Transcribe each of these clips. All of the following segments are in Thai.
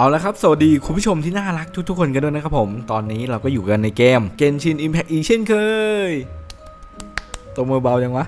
เอาละครับ สวัสดีคุณผู้ชมที่น่ารักทุกๆคนกันด้วยนะครับผม ตอนนี้เราก็อยู่กันในเกมเกนชินอิมแพคอีกเช่นเคย ตัวมือเบายังวะ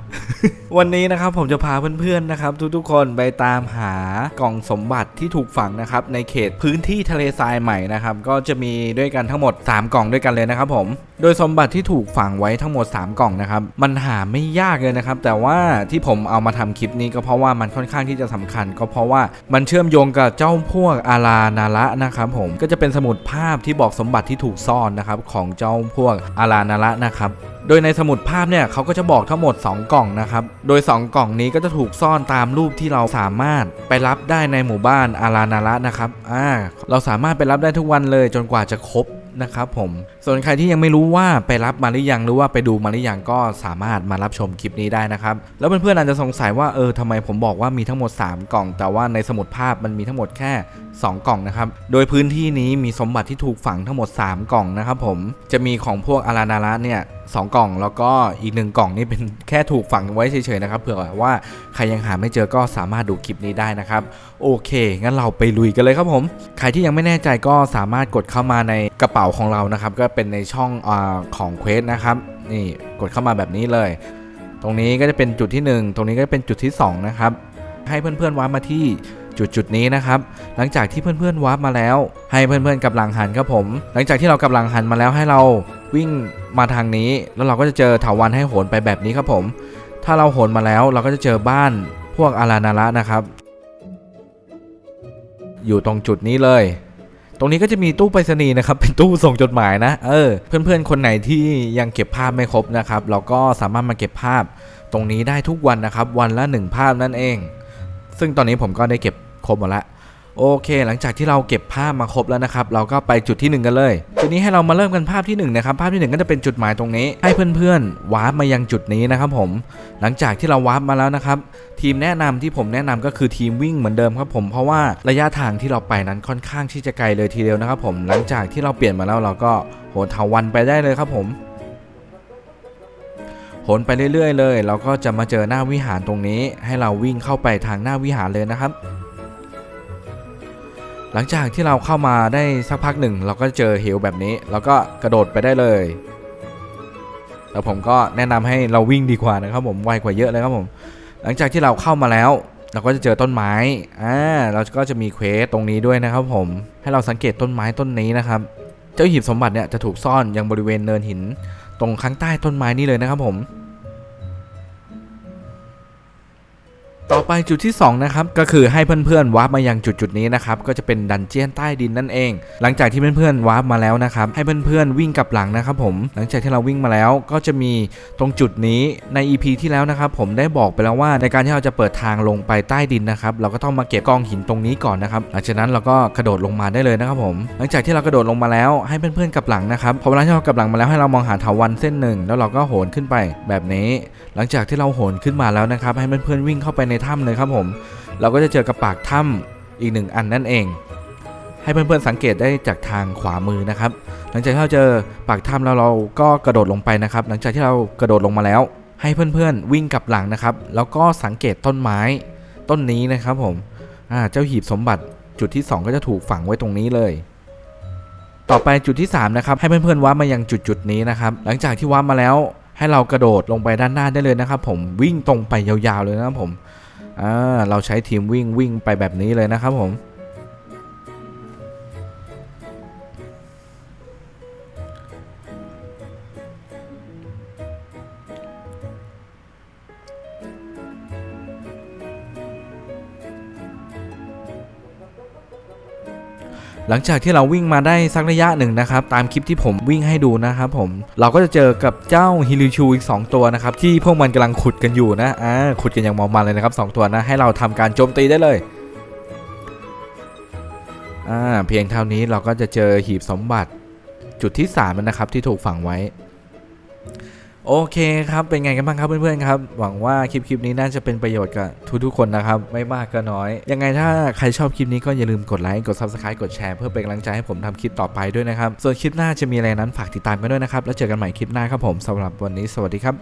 วันนี้นะครับผมจะพาเพื่อนๆนะครับ ทุกๆคนไปตามหากล่องสมบัติที่ถูกฝังนะครับในเขตพื้นที่ทะเลทรายใหม่นะครับ ก็จะมีด้วยกันทั้งหมด 3 กล่องด้วยกันเลยนะครับผม โดยสมบัติที่ถูกฝังไว้ทั้งหมด 3 กล่องนะครับ มันหาไม่ยากเลยนะครับ แต่ว่าที่ผมเอามาทำคลิปนี้ก็เพราะว่ามันค่อนข้างที่จะสำคัญ ก็เพราะว่ามันเชื่อมโยงกับเจ้าพวกอารานาระนะครับผมก็จะเป็นสมุดภาพที่บอกสมบัติที่ถูกซ่อนนะครับของเจ้าพวกอารานาระนะครับโดยในสมุดภาพเนี่ยเขาก็จะบอกทั้งหมด 2 กล่องนะครับ โดย 2 กล่องนี้ก็จะถูกซ่อนตามรูปที่เราสามารถไปรับได้ในหมู่บ้านอารานาระนะครับ อ่า เราสามารถไปรับได้ทุกวันเลยจนกว่าจะครบ นะครับผมส่วนใครที่ยังไม่รู้ว่าไปรับมาหรือยังหรือว่าไปดูมาหรือยังก็สามารถมารับชมคลิปนี้ได้นะครับ แล้วเพื่อนๆอาจจะสงสัยว่าเออทำไมผมบอกว่ามีทั้งหมด 3 กล่อง แต่ว่าในสมุดภาพมันมีทั้งหมดแค่ 2 กล่องนะครับ โดยพื้นที่นี้มีสมบัติที่ถูกฝังทั้งหมด 3 กล่องนะครับผมจะมีของพวกอารานาระเนี่ย สองกล่องแล้วก็อีกหนึ่งกล่องนี่เป็นแค่ถูกฝังไว้เฉยๆนะครับเผื่อว่าใครยังหาไม่เจอก็สามารถดูคลิปนี้ได้นะครับโอเคงั้นเราไปลุยกันเลยครับผมใครที่ยังไม่แน่ใจก็สามารถกดเข้ามาในกระเป๋าของเรานะครับก็เป็นในช่องอของเควสนะครับนี่กดเข้ามาแบบนี้เลย ตรงนี้ก็จะเป็นจุดที่ 1 ตรงนี้ก็เป็นจุดที่ 2 นะครับ ให้เพื่อนๆวาร์ปมาที่จุดจุดนี้นะครับ หลังจากที่เพื่อนๆวาร์ปมาแล้ว ให้เพื่อนๆกับหลังหันครับผม หลังจากที่เรากับหลังหันมาแล้วให้เรา วิ่งมาทางนี้แล้วเราก็จะเจอเถาวันให้โหนไปแบบนี้ครับผม ถ้าเราโหนมาแล้วเราก็จะเจอบ้านพวกอารานาระนะครับ อยู่ตรงจุดนี้เลย ตรงนี้ก็จะมีตู้ไปรษณีย์นะครับ เป็นตู้ส่งจดหมายนะเออ เพื่อนๆคนไหนที่ยังเก็บภาพไม่ครบนะครับ เราก็สามารถมาเก็บภาพ ตรงนี้ได้ทุกวันนะครับ วันละ 1 ภาพนั่นเอง ซึ่งตอนนี้ผมก็ได้เก็บครบหมดละ โอเค หลังจากที่เราเก็บภาพมาครบแล้วนะครับ เราก็ไปจุดที่ 1 กันเลย ทีนี้ให้เรามาเริ่มกันภาพที่1นะครับ ภาพที่ 1 ก็จะเป็นจุดหมายตรงนี้ ให้เพื่อนๆวาร์ปมายังจุดนี้นะครับผม หลังจากที่เราวาร์ปมาแล้วนะครับ ทีมแนะนำที่ผมแนะนำก็คือทีมวิ่งเหมือนเดิมครับผม เพราะว่าระยะทางที่เราไปนั้นค่อนข้างที่จะไกลเลยทีเดียวนะครับผม หลังจากที่เราเปลี่ยนมาแล้วเราก็โหนเถาวันไปได้เลยครับผมโหนไปเรื่อยๆ เลย เราก็จะมาเจอหน้าวิหารตรงนี้ ให้เราวิ่งเข้าไปทางหน้าวิหารเลยนะครับ หลังจากที่เราเข้ามาได้สักพักหนึ่ง เราก็เจอเหวแบบนี้เราก็กระโดดไปได้เลยแล้วผมก็แนะนำให้เราวิ่งดีกว่านะครับผมไวกว่าเยอะเลยครับผม หลังจากที่เราเข้ามาแล้ว เราก็จะเจอต้นไม้อ่าเราก็จะมีเควสตรงนี้ด้วยนะครับผมให้เราสังเกตต้นไม้ต้นนี้นะครับ เจ้าหีบสมบัติเนี่ยจะถูกซ่อนอยังบริเวณเนินหิน ตรงข้างใต้ต้นไม้นี่เลยนะครับผม ต่อไปจุดที่ 2 นะครับ ก็คือให้เพื่อนๆวาร์ปมายังจุดจุดนี้นะครับ ก็จะเป็นดันเจียนใต้ดินนั่นเอง หลังจากที่เพื่อนๆวาร์ปมาแล้วนะครับ ให้เพื่อนๆวิ่งกลับหลังนะครับผม หลังจากที่เราวิ่งมาแล้วก็จะมีตรงจุดนี้ใน EP ที่แล้วนะครับ ผมได้บอกไปแล้วว่าในการที่เราจะเปิดทางลงไปใต้ดินนะครับ เราก็ต้องมาเก็บกองหินตรงนี้ก่อนนะครับ หลังจากนั้นเราก็กระโดดลงมาได้เลยนะครับผม หลังจากที่เรากระโดดลงมาแล้วให้เพื่อนๆกลับหลังนะครับ พอเวลาที่เรากลับหลังมาแล้วให้เรามองหาเถาวันเส้นหนึ่ง แล้วเราก็โหนขึ้นไปแบบนี้ หลังจากที่เราโหนขึ้นมาแล้วนะครับ ให้เพื่อนๆวิ่งเข้าไปในถ้ำเลยครับผม เราก็จะเจอกระปากถ้ำอีกหนึ่งอันนั่นเอง ให้เพื่อนๆสังเกตได้จากทางขวามือนะครับ หลังจากที่เราเจอปากถ้ำแล้วเราก็กระโดดลงไปนะครับ หลังจากที่เรากระโดดลงมาแล้ว ให้เพื่อนๆวิ่งกลับหลังนะครับ แล้วก็สังเกตต้นไม้ต้นนี้นะครับผมเจ้าหีบสมบัติจุดที่ 2 ก็จะถูกฝังไว้ตรงนี้เลย ต่อไปจุดที่ 3 นะครับ ให้เพื่อนๆว้ามายังจุดจุดนี้นะครับ หลังจากที่ว้ามาแล้วให้เรากระโดดลงไปด้านหน้าได้เลยนะครับ ผมวิ่งตรงไปยาวๆเลยนะครับผม อ่าเราใช้ทีมวิ่งวิ่งไปแบบนี้เลยนะครับผม หลังจากที่เราวิ่งมาได้สักระยะหนึ่งนะครับตามคลิปที่ผมวิ่งให้ดูนะครับผมเราก็จะเจอกับเจ้าฮิริชูอีก 2 ตัวนะครับที่พวกมันกำลังขุดกันอยู่นะอ่าขุดกันอย่างมอมันเลยนะครับ2ตัวนะให้เราทำการโจมตีได้เลยอ่าเพียงเท่านี้เราก็จะเจอหีบสมบัติจุดที่3แล้วนะครับที่ถูกฝังไว้ โอเคครับ เป็นไงกันบ้างครับเพื่อนๆครับ หวังว่าคลิปคลิปนี้น่าจะเป็นประโยชน์กับทุกๆคนนะครับ ไม่มากก็น้อย ยังไงถ้าใครชอบคลิปนี้ก็อย่าลืมกดไลค์ กด subscribe กดแชร์เพื่อเป็นกำลังใจให้ผมทำคลิปต่อไปด้วยนะครับ ส่วนคลิปหน้าจะมีอะไรนั้นฝากติดตามกันด้วยนะครับ แล้วเจอกันใหม่คลิปหน้าครับผมสำหรับวันนี้สวัสดีครับ